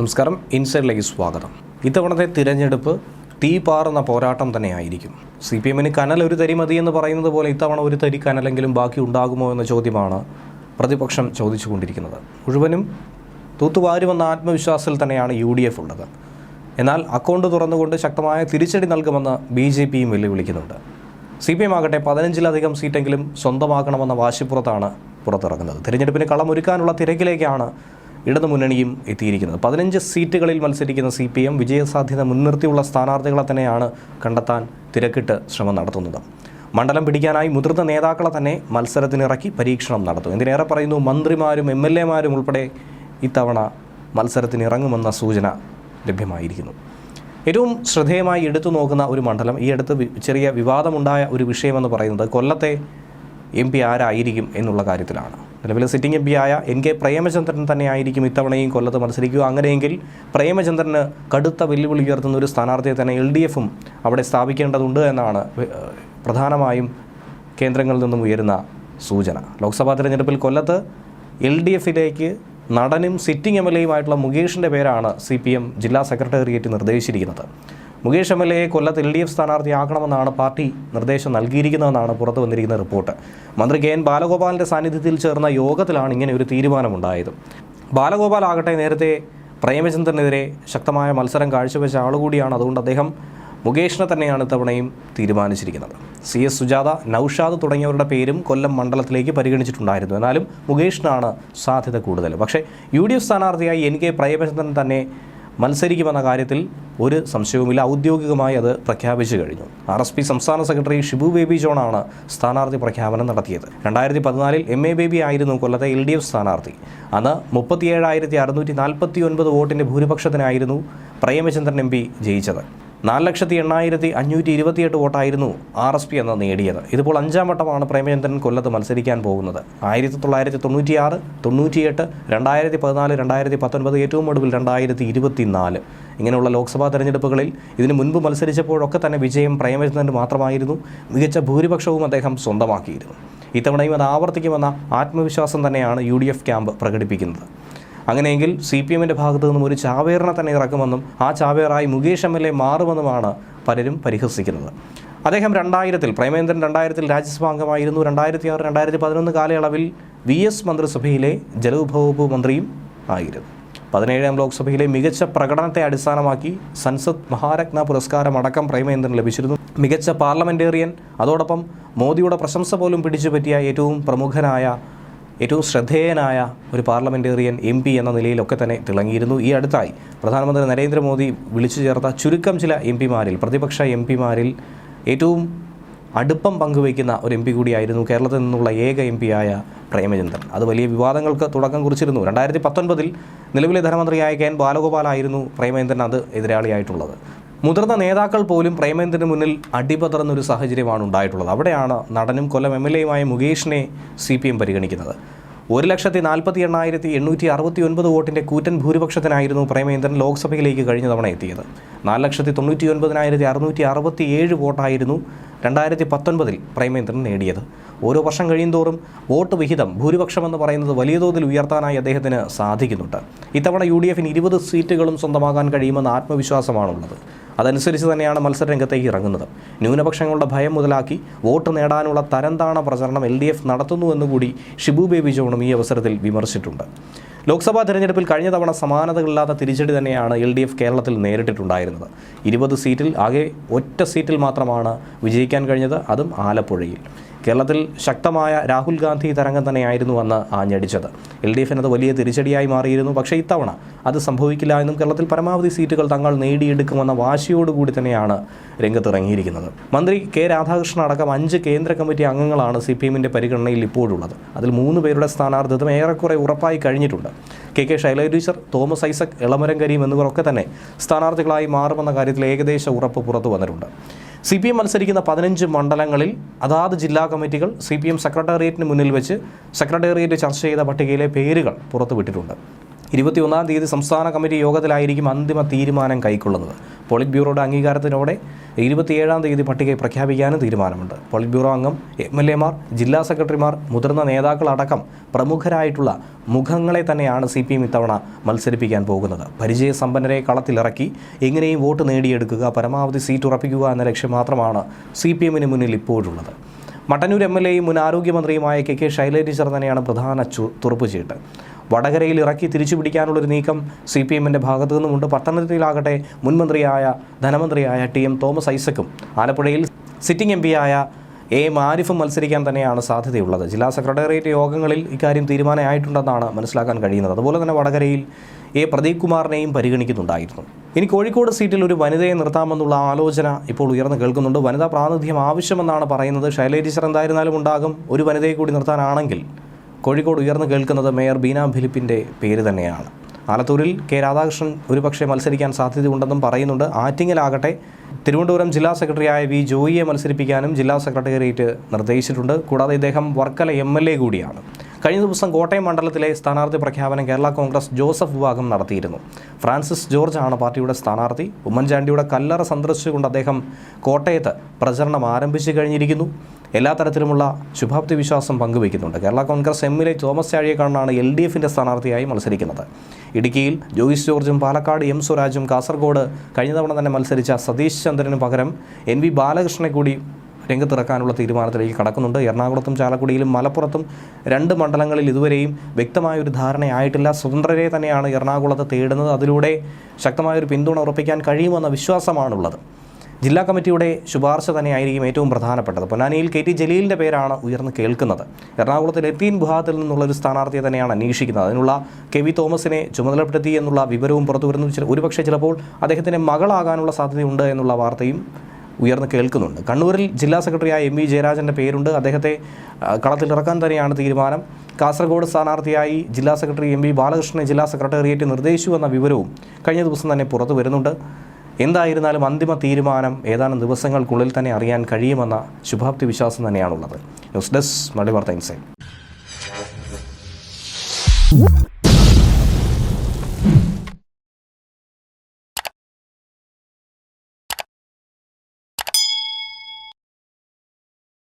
നമസ്കാരം ഇൻസൈഡിലേക്ക് സ്വാഗതം. ഇത്തവണത്തെ തിരഞ്ഞെടുപ്പ് തീ പാറുന്ന പോരാട്ടം തന്നെയായിരിക്കും. സി പി എമ്മിന് കനൽ ഒരു തരി മതി എന്ന് പറയുന്നത് പോലെ ഇത്തവണ ഒരു തരി കനലെങ്കിലും ബാക്കി ഉണ്ടാകുമോ എന്ന ചോദ്യമാണ് പ്രതിപക്ഷം ചോദിച്ചുകൊണ്ടിരിക്കുന്നത്. മുഴുവനും തൂത്തുവാരുമെന്ന ആത്മവിശ്വാസത്തിൽ തന്നെയാണ് യു ഡി എഫ് ഉള്ളത്. എന്നാൽ അക്കൗണ്ട് തുറന്നുകൊണ്ട് ശക്തമായ തിരിച്ചടി നൽകുമെന്ന് ബി ജെ പിയും വെല്ലുവിളിക്കുന്നുണ്ട്. സി പി എം ആകട്ടെ പതിനഞ്ചിലധികം സീറ്റെങ്കിലും സ്വന്തമാക്കണമെന്ന വാശിപ്പുറത്താണ് പുറത്തിറങ്ങുന്നത്. തിരഞ്ഞെടുപ്പിന് കളമൊരുക്കാനുള്ള തിരക്കിലേക്കാണ് ഇടതുമുന്നണിയും എത്തിയിരിക്കുന്നത്. പതിനഞ്ച് സീറ്റുകളിൽ മത്സരിക്കുന്ന സി പി എം വിജയസാധ്യത മുൻനിർത്തിയുള്ള സ്ഥാനാർത്ഥികളെ തന്നെയാണ് കണ്ടെത്താൻ തിരക്കിട്ട് ശ്രമം നടത്തുന്നത്. മണ്ഡലം പിടിക്കാനായി മുതിർന്ന നേതാക്കളെ തന്നെ മത്സരത്തിനിറക്കി പരീക്ഷണം നടത്തും. എന്തിനേറെ പറയുന്നു? മന്ത്രിമാരും എം എൽ എമാരും ഉൾപ്പെടെ ഇത്തവണ മത്സരത്തിന് ഇറങ്ങുമെന്ന സൂചന ലഭ്യമായിരിക്കുന്നു. ഏറ്റവും ശ്രദ്ധേയമായി എടുത്തു നോക്കുന്ന ഒരു മണ്ഡലം ഈ അടുത്ത് ചെറിയ വിവാദമുണ്ടായ ഒരു വിഷയമെന്ന് പറയുന്നത് കൊല്ലത്തെ എം പി ആരായിരിക്കും എന്നുള്ള കാര്യത്തിലാണ്. നിലവിലെ സിറ്റിംഗ് എം പി ആയ എൻ കെ പ്രേമചന്ദ്രൻ തന്നെയായിരിക്കും ഇത്തവണയും കൊല്ലത്ത് മത്സരിക്കുക. അങ്ങനെയെങ്കിൽ പ്രേമചന്ദ്രന് കടുത്ത വെല്ലുവിളി ഉയർത്തുന്ന ഒരു സ്ഥാനാർത്ഥിയെ തന്നെ എൽ ഡി എഫും അവിടെ സ്ഥാപിക്കേണ്ടതുണ്ട് എന്നാണ് പ്രധാനമായും കേന്ദ്രങ്ങളിൽ നിന്നും ഉയരുന്ന സൂചന. ലോക്സഭാ തെരഞ്ഞെടുപ്പിൽ കൊല്ലത്ത് എൽ ഡി എഫിലേക്ക് നടനും സിറ്റിംഗ് എം എൽ എയുമായിട്ടുള്ള മുകേഷിന്റെ പേരാണ് സി പി എം ജില്ലാ സെക്രട്ടേറിയറ്റ് നിർദ്ദേശിച്ചിരിക്കുന്നത്. മുകേഷ് എം എൽ എയെ കൊല്ലത്ത് എൽ ഡി എഫ് സ്ഥാനാർത്ഥിയാക്കണമെന്നാണ് പാർട്ടി നിർദ്ദേശം നൽകിയിരിക്കുന്നതെന്നാണ് പുറത്തു വന്നിരിക്കുന്ന റിപ്പോർട്ട്. മന്ത്രി കെ എൻ ബാലഗോപാലിന്റെ സാന്നിധ്യത്തിൽ ചേർന്ന യോഗത്തിലാണ് ഇങ്ങനെ ഒരു തീരുമാനമുണ്ടായത്. ബാലഗോപാൽ ആകട്ടെ നേരത്തെ പ്രേമചന്ദ്രനെതിരെ ശക്തമായ മത്സരം കാഴ്ചവെച്ച ആളുകൂടിയാണ് അതുകൊണ്ട് അദ്ദേഹം മുകേഷിനെ തന്നെയാണ് ഇത്തവണയും തീരുമാനിച്ചിരിക്കുന്നത്. സി എസ് സുജാത നൌഷാദ് തുടങ്ങിയവരുടെ പേരും കൊല്ലം മണ്ഡലത്തിലേക്ക് പരിഗണിച്ചിട്ടുണ്ടായിരുന്നു. എന്നാലും മുകേഷിനാണ് സാധ്യത കൂടുതൽ. പക്ഷേ യു ഡി എഫ് സ്ഥാനാർത്ഥിയായി എൻ കെ പ്രേമചന്ദ്രൻ തന്നെ മത്സരിക്കുമെന്ന കാര്യത്തിൽ ഒരു സംശയവുമില്ല. ഔദ്യോഗികമായി അത് പ്രഖ്യാപിച്ചു കഴിഞ്ഞു. ആർ എസ് പി സംസ്ഥാന സെക്രട്ടറി ഷിബു ബേബി ജോണാണ് സ്ഥാനാർത്ഥി പ്രഖ്യാപനം നടത്തിയത്. രണ്ടായിരത്തി പതിനാലിൽ എം എ ബേബി ആയിരുന്നു കൊല്ലത്തെ എൽ ഡി എഫ് സ്ഥാനാർത്ഥി. അന്ന് മുപ്പത്തിയേഴായിരത്തി അറുന്നൂറ്റി നാൽപ്പത്തി ഒൻപത് വോട്ടിന്റെ ഭൂരിപക്ഷത്തിനായിരുന്നു പ്രേമചന്ദ്രൻ എം പി ജയിച്ചത്. നാല് ലക്ഷത്തി എണ്ണായിരത്തി അഞ്ഞൂറ്റി ഇരുപത്തിയെട്ട് വോട്ടായിരുന്നു ആർ എസ് പി എന്ന് നേടിയത്. ഇതിപ്പോൾ അഞ്ചാം വട്ടമാണ് പ്രേമചന്ദ്രൻ കൊല്ലത്ത് മത്സരിക്കാൻ പോകുന്നത്. ആയിരത്തി തൊള്ളായിരത്തി തൊണ്ണൂറ്റിയാറ് തൊണ്ണൂറ്റിയെട്ട് രണ്ടായിരത്തി പതിനാല് രണ്ടായിരത്തി പത്തൊൻപത് ഏറ്റവും ഒടുവിൽ രണ്ടായിരത്തി ഇരുപത്തി നാല് ഇങ്ങനെയുള്ള ലോക്സഭാ തെരഞ്ഞെടുപ്പുകളിൽ ഇതിനു മുൻപ് മത്സരിച്ചപ്പോഴൊക്കെ തന്നെ വിജയം പ്രേമചന്ദ്രൻ മാത്രമായിരുന്നു. മികച്ച ഭൂരിപക്ഷവും അദ്ദേഹം സ്വന്തമാക്കിയിരുന്നു. ഇത്തവണയും അത് ആവർത്തിക്കുമെന്ന ആത്മവിശ്വാസം തന്നെയാണ് യു ഡി എഫ് ക്യാമ്പ് പ്രകടിപ്പിക്കുന്നത്. അങ്ങനെയെങ്കിൽ സി പി എമ്മിന്റെ ഭാഗത്തു നിന്നും ഒരു ചാവേറിനെ തന്നെ ഇറക്കുമെന്നും ആ ചാവേറായി മുകേഷ് എം എൽ എ മാറുമെന്നുമാണ് പലരും പരിഹസിക്കുന്നത്. അദ്ദേഹം രണ്ടായിരത്തിൽ പ്രേമേന്ദ്രൻ രണ്ടായിരത്തിൽ രാജ്യസഭാ അംഗമായിരുന്നു. രണ്ടായിരത്തി ആറ് രണ്ടായിരത്തി പതിനൊന്ന് കാലയളവിൽ വി എസ് മന്ത്രിസഭയിലെ ജലവിഭവ മന്ത്രിയും ആയിരുന്നു. പതിനേഴാം ലോക്സഭയിലെ മികച്ച പ്രകടനത്തെ അടിസ്ഥാനമാക്കി സൻസദ് മഹാരത്ന പുരസ്കാരം അടക്കം പ്രേമേന്ദ്രൻ ലഭിച്ചിരുന്നു. മികച്ച പാർലമെന്റേറിയൻ അതോടൊപ്പം മോദിയുടെ പ്രശംസ പോലും പിടിച്ചുപറ്റിയ ഏറ്റവും പ്രമുഖനായ ഏറ്റവും ശ്രദ്ധേയനായ ഒരു പാർലമെന്റേറിയൻ എം പി എന്ന നിലയിലൊക്കെ തന്നെ തിളങ്ങിയിരുന്നു ഈ അടുത്തായി. പ്രധാനമന്ത്രി നരേന്ദ്രമോദി വിളിച്ചു ചേർത്ത ചുരുക്കം ചില എം പിമാരിൽ പ്രതിപക്ഷ എം പിമാരിൽ ഏറ്റവും അടുപ്പം പങ്കുവയ്ക്കുന്ന ഒരു എം പി കൂടിയായിരുന്നു കേരളത്തിൽ നിന്നുള്ള ഏക എം പിയായ പ്രേമചന്ദ്രൻ. അത് വലിയ വിവാദങ്ങൾക്ക് തുടക്കം കുറിച്ചിരുന്നു. രണ്ടായിരത്തി പത്തൊൻപതിൽ നിലവിലെ ധനമന്ത്രിയായ കെ എൻ ബാലഗോപാലായിരുന്നു പ്രേമചന്ദ്രൻ അത് എതിരാളിയായിട്ടുള്ളത്. മുതിർന്ന നേതാക്കൾ പോലും പ്രേമേന്ദ്രന് മുന്നിൽ അടിപതറുന്നൊരു സാഹചര്യമാണ് ഉണ്ടായിട്ടുള്ളത്. അവിടെയാണ് നടനും കൊല്ലം എം എൽ എയുമായ മുകേഷിനെ സി പി എം പരിഗണിക്കുന്നത്. ഒരു ലക്ഷത്തി നാൽപ്പത്തി എണ്ണായിരത്തി എണ്ണൂറ്റി അറുപത്തി ഒൻപത് വോട്ടിന്റെ കൂറ്റൻ ഭൂരിപക്ഷത്തിനായിരുന്നു പ്രേമേന്ദ്രൻ ലോക്സഭയിലേക്ക് കഴിഞ്ഞ തവണ എത്തിയത്. നാല് ലക്ഷത്തി തൊണ്ണൂറ്റി ഒൻപതിനായിരത്തി അറുന്നൂറ്റി അറുപത്തി ഏഴ് വോട്ടായിരുന്നു രണ്ടായിരത്തി പത്തൊൻപതിൽ പ്രേമേന്ദ്രൻ നേടിയത്. ഓരോ വർഷം കഴിയുന്തോറും വോട്ട് വിഹിതം ഭൂരിപക്ഷം എന്ന് പറയുന്നത് വലിയ തോതിൽ ഉയർത്താനായി അദ്ദേഹത്തിന് സാധിക്കുന്നുണ്ട്. ഇത്തവണ യു ഡി എഫിന് ഇരുപത് സീറ്റുകളും സ്വന്തമാക്കാൻ കഴിയുമെന്ന ആത്മവിശ്വാസമാണുള്ളത്. അതനുസരിച്ച് തന്നെയാണ് മത്സരരംഗത്തേക്ക് ഇറങ്ങുന്നത്. ന്യൂനപക്ഷങ്ങളുടെ ഭയം മുതലാക്കി വോട്ട് നേടാനുള്ള തരംതാണ പ്രചരണം എൽ ഡി എഫ് നടത്തുന്നുവെന്നുകൂടി ഷിബു ബേബി ജോണും ഈ അവസരത്തിൽ വിമർശിച്ചിട്ടുണ്ട്. ലോക്സഭാ തെരഞ്ഞെടുപ്പിൽ കഴിഞ്ഞ തവണ സമാനതകളില്ലാത്ത തിരിച്ചടി തന്നെയാണ് എൽ ഡി എഫ് കേരളത്തിൽ നേരിട്ടിട്ടുണ്ടായിരുന്നത്. ഇരുപത് സീറ്റിൽ ആകെ ഒറ്റ സീറ്റിൽ മാത്രമാണ് വിജയിക്കാൻ കഴിഞ്ഞത് അതും ആലപ്പുഴയിൽ. കേരളത്തിൽ ശക്തമായ രാഹുൽ ഗാന്ധി തരംഗം തന്നെയായിരുന്നു അന്ന് ആഞ്ഞടിച്ചത്. എൽ ഡി എഫിന് അത് വലിയ തിരിച്ചടിയായി മാറിയിരുന്നു. പക്ഷേ ഇത്തവണ അത് സംഭവിക്കില്ല എന്നും കേരളത്തിൽ പരമാവധി സീറ്റുകൾ തങ്ങൾ നേടിയെടുക്കുമെന്ന വാശിയോടുകൂടി തന്നെയാണ് രംഗത്തിറങ്ങിയിരിക്കുന്നത്. മന്ത്രി കെ രാധാകൃഷ്ണൻ അടക്കം അഞ്ച് കേന്ദ്ര കമ്മിറ്റി അംഗങ്ങളാണ് സി പി എമ്മിന്റെ പരിഗണനയിൽ ഇപ്പോഴുള്ളത്. അതിൽ മൂന്ന് പേരുടെ സ്ഥാനാർത്ഥിത്വം ഏറെക്കുറെ ഉറപ്പായി കഴിഞ്ഞിട്ടുണ്ട്. K K teacher Thomas Isaac Elamaram Kareem എന്നിവരൊക്കെ തന്നെ സ്ഥാനാർത്ഥികളായി മാറുമെന്ന കാര്യത്തിൽ ഏകദേശ ഉറപ്പ് പുറത്തു വന്നിട്ടുണ്ട്. സി പി എം മത്സരിക്കുന്ന പതിനഞ്ച് മണ്ഡലങ്ങളിൽ അതാത് ജില്ലാ കമ്മിറ്റികൾ സി പി എം സെക്രട്ടേറിയറ്റിന് മുന്നിൽ വെച്ച് സെക്രട്ടേറിയറ്റ് ചർച്ച ചെയ്ത പട്ടികയിലെ പേരുകൾ പുറത്തുവിട്ടിട്ടുണ്ട്. ഇരുപത്തിയൊന്നാം തീയതി സംസ്ഥാന കമ്മിറ്റി യോഗത്തിലായിരിക്കും അന്തിമ തീരുമാനം കൈക്കൊള്ളുന്നത്. പോളിറ്റ് ബ്യൂറോയുടെ അംഗീകാരത്തിനോടെ ഇരുപത്തിയേഴാം തീയതി പട്ടികയെ പ്രഖ്യാപിക്കാനും തീരുമാനമുണ്ട്. പോളിറ്റ് ബ്യൂറോ അംഗം എം എൽ എമാർ ജില്ലാ സെക്രട്ടറിമാർ മുതിർന്ന നേതാക്കളടക്കം പ്രമുഖരായിട്ടുള്ള മുഖങ്ങളെ തന്നെയാണ് സി പി എം ഇത്തവണ മത്സരിപ്പിക്കാൻ പോകുന്നത്. പരിചയസമ്പന്നരെ കളത്തിലിറക്കി എങ്ങനെയും വോട്ട് നേടിയെടുക്കുക പരമാവധി സീറ്റ് ഉറപ്പിക്കുക എന്ന ലക്ഷ്യം മാത്രമാണ് സി പി എമ്മിന് മുന്നിൽ ഇപ്പോഴുള്ളത്. മട്ടന്നൂർ എം എൽ എയും മുൻ ആരോഗ്യമന്ത്രിയുമായ കെ കെ ശൈലജ തന്നെയാണ് പ്രധാന ചു തുറപ്പുചീട്ട് വടകരയിൽ ഇറക്കി തിരിച്ചു പിടിക്കാനുള്ളൊരു നീക്കം സി പി എമ്മിന്റെ ഭാഗത്തു നിന്നുമുണ്ട്. പത്തനംതിട്ടയിലാകട്ടെ മുൻമന്ത്രിയായ ധനമന്ത്രിയായ ടി എം തോമസ് ഐസക്കും ആലപ്പുഴയിൽ സിറ്റിംഗ് എം പിയായ എ എം ആരിഫും മത്സരിക്കാൻ തന്നെയാണ് സാധ്യതയുള്ളത്. ജില്ലാ സെക്രട്ടേറിയറ്റ് യോഗങ്ങളിൽ ഇക്കാര്യം തീരുമാനമായിട്ടുണ്ടെന്നാണ് മനസ്സിലാക്കാൻ കഴിയുന്നത്. അതുപോലെ തന്നെ വടകരയിൽ എ പ്രദീപ് കുമാറിനെയും പരിഗണിക്കുന്നുണ്ടായിരുന്നു. ഇനി കോഴിക്കോട് സീറ്റിൽ ഒരു വനിതയെ നിർത്താമെന്നുള്ള ആലോചന ഇപ്പോൾ ഉയർന്നു കേൾക്കുന്നുണ്ട്. വനിതാ പ്രാതിനിധ്യം ആവശ്യമെന്നാണ് പറയുന്നത്. ശൈലേജിസർ എന്തായിരുന്നാലും ഉണ്ടാകും. ഒരു വനിതയെ കൂടി നിർത്താനാണെങ്കിൽ കോഴിക്കോട് ഉയർന്നു കേൾക്കുന്നത് മേയർ ബീന ഫിലിപ്പിന്റെ പേര് തന്നെയാണ്. ആലത്തൂരിൽ കെ രാധാകൃഷ്ണൻ ഒരുപക്ഷെ മത്സരിക്കാൻ സാധ്യതയുണ്ടെന്നും പറയുന്നുണ്ട്. ആറ്റിങ്ങലാകട്ടെ തിരുവനന്തപുരം ജില്ലാ സെക്രട്ടറിയായ വി ജോയിയെ മത്സരിപ്പിക്കാനും ജില്ലാ സെക്രട്ടേറിയറ്റ് നിർദ്ദേശിച്ചിട്ടുണ്ട്. കൂടാതെ ഇദ്ദേഹം വർക്കല എം എൽ എ കൂടിയാണ്. കഴിഞ്ഞ ദിവസം കോട്ടയം മണ്ഡലത്തിലെ സ്ഥാനാർത്ഥി പ്രഖ്യാപനം കേരള കോൺഗ്രസ് ജോസഫ് വിഭാഗം നടത്തിയിരുന്നു. ഫ്രാൻസിസ് ജോർജ് ആണ് പാർട്ടിയുടെ സ്ഥാനാർത്ഥി. ഉമ്മൻചാണ്ടിയുടെ കല്ലറ സന്ദർശിച്ചുകൊണ്ട് അദ്ദേഹം കോട്ടയത്ത് പ്രചരണം ആരംഭിച്ചു കഴിഞ്ഞിരിക്കുന്നു. എല്ലാ തരത്തിലുമുള്ള ശുഭാപ്തി വിശ്വാസം പങ്കുവയ്ക്കുന്നുണ്ട്. കേരള കോൺഗ്രസ് എമ്മിലെ തോമസ് ചാഴിയേക്കാണാണ് എൽ ഡി എഫിന്റെ സ്ഥാനാർത്ഥിയായി മത്സരിക്കുന്നത്. ഇടുക്കിയിൽ ജോയിസ് ജോർജും പാലക്കാട് എം സ്വരാജും കാസർഗോഡ് കഴിഞ്ഞ തവണ തന്നെ മത്സരിച്ച സതീഷ് ചന്ദ്രന് പകരം എൻ വി ബാലകൃഷ്ണനെ കൂടി രംഗത്തിറക്കാനുള്ള തീരുമാനത്തിലേക്ക് കടക്കുന്നുണ്ട്. എറണാകുളത്തും ചാലക്കുടിയിലും മലപ്പുറത്തും രണ്ട് മണ്ഡലങ്ങളിൽ ഇതുവരെയും വ്യക്തമായൊരു ധാരണയായിട്ടില്ല. സ്വതന്ത്രരെ തന്നെയാണ് എറണാകുളത്ത് തേടുന്നത്. അതിലൂടെ ശക്തമായൊരു പിന്തുണ ഉറപ്പിക്കാൻ കഴിയുമെന്ന വിശ്വാസമാണുള്ളത്. ജില്ലാ കമ്മിറ്റിയുടെ ശുപാർശ തന്നെയായിരിക്കും ഏറ്റവും പ്രധാനപ്പെട്ടത്. പൊന്നാനിയിൽ കെ ടി ജലീലിന്റെ പേരാണ് ഉയർന്നു കേൾക്കുന്നത്. എറണാകുളത്തെ ലത്തീൻ ഗുഹാത്തിൽ നിന്നുള്ള ഒരു സ്ഥാനാർത്ഥിയെ തന്നെയാണ് അന്വേഷിക്കുന്നത്. അതിനുള്ള കെ വി തോമസിനെ ചുമതലപ്പെടുത്തി എന്നുള്ള വിവരവും പുറത്തു വരുന്നു. ഒരുപക്ഷെ ചിലപ്പോൾ അദ്ദേഹത്തിന്റെ മകളാകാനുള്ള സാധ്യതയുണ്ട് എന്നുള്ള വാർത്തയും ഉയർന്നു കേൾക്കുന്നുണ്ട്. കണ്ണൂരിൽ ജില്ലാ സെക്രട്ടറിയായ എം വി ജയരാജന്റെ പേരുണ്ട്. അദ്ദേഹത്തെ കളത്തിലിറക്കാൻ തന്നെയാണ് തീരുമാനം. കാസർഗോഡ് സ്ഥാനാർത്ഥിയായി ജില്ലാ സെക്രട്ടറി എം വി ബാലകൃഷ്ണനെ ജില്ലാ സെക്രട്ടേറിയറ്റ് നിർദ്ദേശിച്ചു എന്ന വിവരവും കഴിഞ്ഞ ദിവസം തന്നെ പുറത്തു വരുന്നുണ്ട്. എന്തായിരുന്നാലും അന്തിമ തീരുമാനം ഏതാനും ദിവസങ്ങൾക്കുള്ളിൽ തന്നെ അറിയാൻ കഴിയുമെന്ന ശുഭാപ്തി വിശ്വാസം തന്നെയാണുള്ളത്. News desk insight.